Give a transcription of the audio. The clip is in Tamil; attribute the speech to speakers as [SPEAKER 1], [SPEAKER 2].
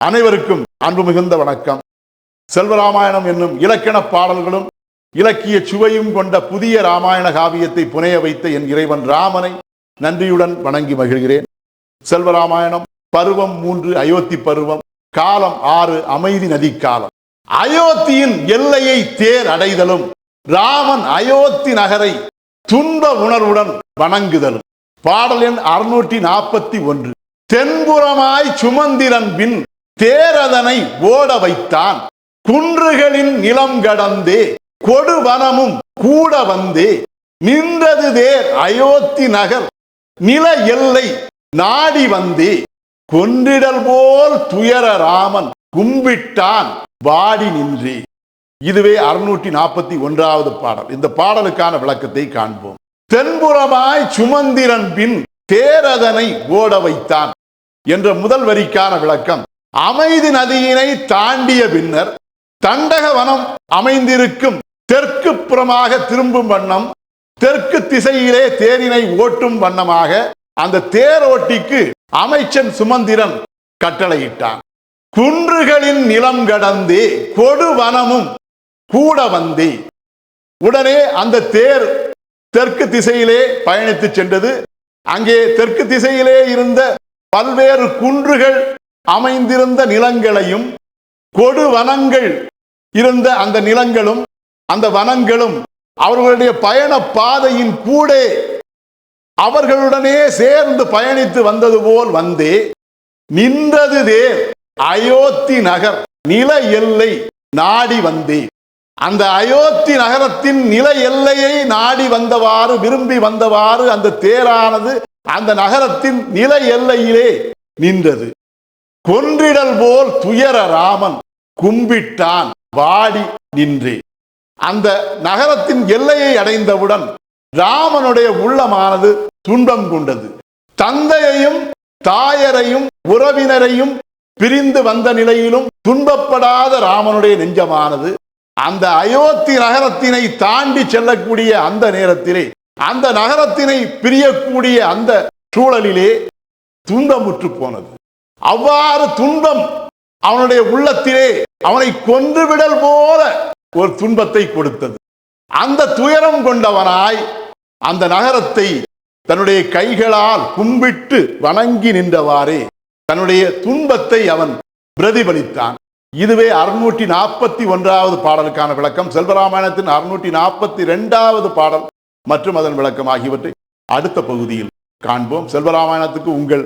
[SPEAKER 1] அனைவருக்கும் அன்பு மிகுந்த வணக்கம். செல்வராமாயணம் என்னும் இலக்கண பாடல்களும் இலக்கிய சுவையும் கொண்ட புதிய ராமாயண காவியத்தை புனைய வைத்த என் இறைவன் ராமனை நன்றியுடன் வணங்கி மகிழ்கிறேன். செல்வராமாயணம் பருவம் மூன்று அயோத்தி பருவம் காலம் ஆறு அமைதி நதி காலம். அயோத்தியின் எல்லையை தேர் அடைதலும் ராமன் அயோத்தி நகரை துன்ப உணர்வுடன் வணங்குதலும். பாடல் எண் அறுநூற்றி நாற்பத்தி ஒன்று. தென்புறமாய் சுமந்திரன் பின் தேரதனை ஓட வைத்தான். குன்றுகளின் நிலம் கடந்தே கொடுவனமும் கூட வந்தே. நின்றது தேர் அயோத்தி நகர் நில எல்லை நாடி வந்தே. கொன்றிடல் போல் துயர ராமன் கும்பிட்டான் வாடி நின்றே. இதுவே அறுநூற்றி நாற்பத்தி ஒன்றாவது பாடல். இந்த பாடலுக்கான விளக்கத்தை காண்போம். தென்புறமாய் சுமந்திரன் பின் தேரதனை ஓட வைத்தான் என்ற முதல் வரிக்கான விளக்கம் அமைதி நதியினை தாண்டிய பின்னர் தண்டக வனம் அமைந்திருக்கும் தெற்கு புறமாக திரும்பும் வண்ணம் தெற்கு திசையிலே தேரினை ஓட்டும் வண்ணமாக அந்த தேரோட்டிக்கு அமைச்சன் சுமந்திரன் கட்டளையிட்டான். குன்றுகளின் நிலம் கடந்தே கொடுவனமும் கூட வந்தே. உடனே அந்த தேர் தெற்கு திசையிலே பயணித்து சென்றது. அங்கே தெற்கு திசையிலே இருந்த பல்வேறு குன்றுகள் அமைந்திருந்த நிலங்களையும் கொடு வனங்கள் இருந்த அந்த நிலங்களும் அந்த வனங்களும் அவர்களுடைய பயண பாதையின் கூட அவர்களுடனே சேர்ந்து பயணித்து வந்தது போல் வந்தே. நின்றது தேர் அயோத்தி நகர் நில எல்லை நாடி வந்தே. அந்த அயோத்தி நகரத்தின் நில எல்லையை நாடி வந்தவாறு விரும்பி வந்தவாறு அந்த தேரானது அந்த நகரத்தின் நில எல்லையிலே நின்றது. கொன்றிடல் போல் துயர ராமன் கும்பிட்டான் வாடி நின்றே. அந்த நகரத்தின் எல்லையை அடைந்தவுடன் ராமனுடைய உள்ளமானது துன்பம் கொண்டது. தந்தையையும் தாயரையும் உறவினரையும் பிரிந்து வந்த நிலையிலும் துன்பப்படாத ராமனுடைய நெஞ்சமானது அந்த அயோத்தி நகரத்தினை தாண்டி செல்லக்கூடிய அந்த நேரத்திலே அந்த நகரத்தினை பிரியக்கூடிய அந்த சூழலிலே துன்பமுற்று போனது. அவ்வாறு துன்பம் அவனுடைய உள்ளத்திலே அவனை கொன்றுவிடல் போல ஒரு துன்பத்தை கொடுத்தது. அந்த துயரம் கொண்டவனாய் அந்த நகரத்தை தன்னுடைய கைகளால் கும்பிட்டு வணங்கி நின்றவாறே தன்னுடைய துன்பத்தை அவன் பிரதிபலித்தான். இதுவே அறுநூற்றி நாற்பத்தி ஒன்றாவது பாடலுக்கான விளக்கம். செல்வராமாயணத்தின் அறுநூற்றி நாற்பத்தி ரெண்டாவது பாடல் மற்றும் அதன் விளக்கம் ஆகியவற்றை அடுத்த பகுதியில் காண்போம். செல்வராமாயணத்துக்கு உங்கள்